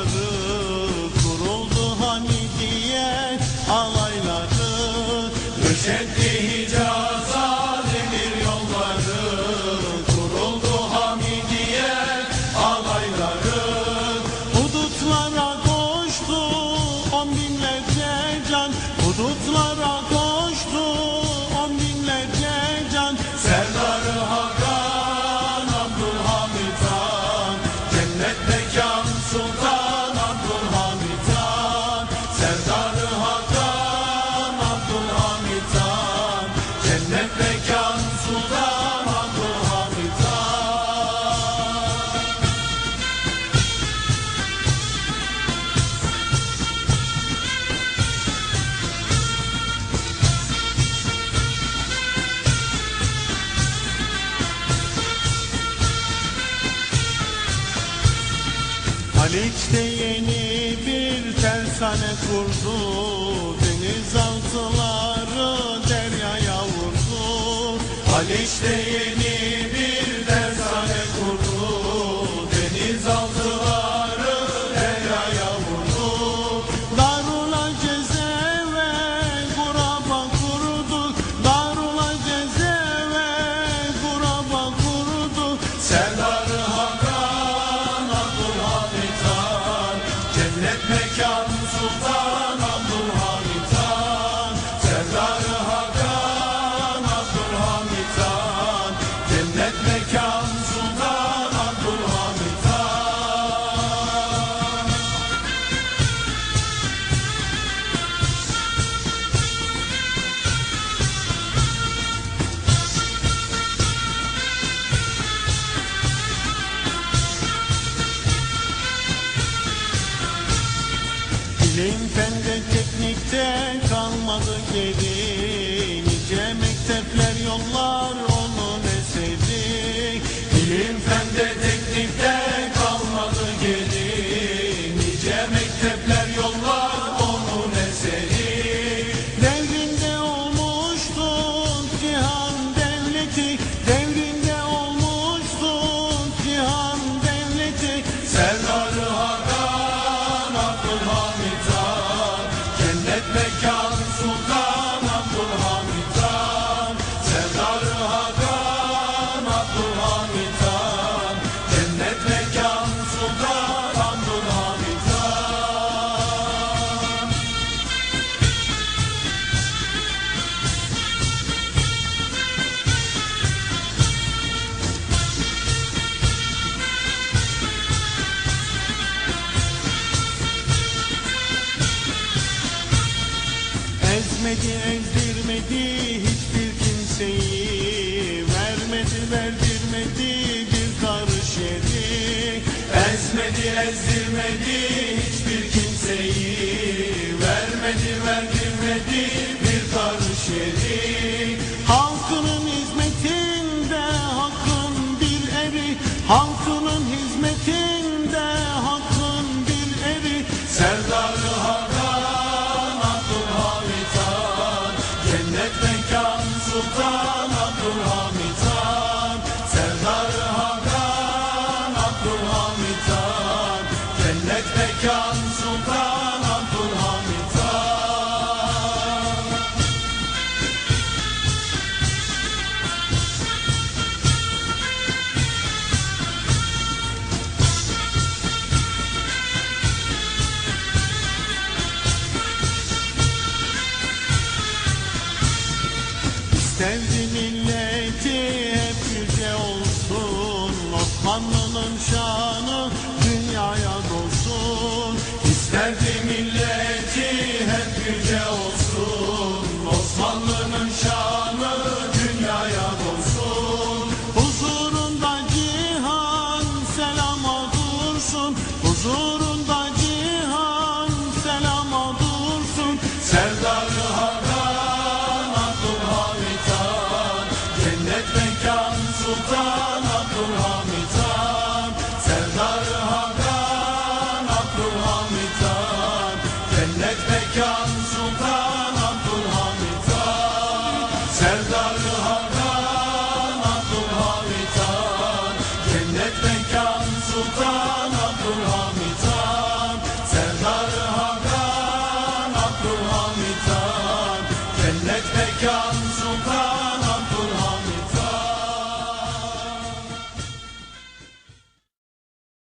demir Haliç'te yeni bir tersane kurdu. Denizaltıları deryaya vurdu. Haliç'te yeni bir tersane kurdu. Denizaltıları deryaya vurdu. Darul Aceze ve Kuraba kurdu. Darul Aceze ve Kuraba kurdu. Serdarı Bilim fende teknikte kalmadı geri Nice mektepler yollar onun eseri Bilim fende teknikte kalmadı geri Nice mektepler yollar onun eseri Devrinde olmuştu cihan devleti. Devrinde olmuştu cihan devleti. Serdarı Hakan Abdülhamit Ezmedi ezdirmedi hiçbir kimseyi. Vermedi verdirmedi bir karış yeri Ezmedi ezdirmedi hiçbir kimseyi. Vermedi verdirmedi bir karış yeri Halkının hizmetinde hakkın bir eri Halkının Cennet mekan Sultan Abdülhamit Osmanlı'nın şanı dünyaya dolsun Huzurunda cihan selama dursun Huzurunda cihan selama dursun Serdarı Hakan Abdülhamit Han. Cennet mekan Sultan Serdarı Hakan Abdülhamit Han Sultan Abdülhamit Han Serdarı Hakan Abdülhamit Han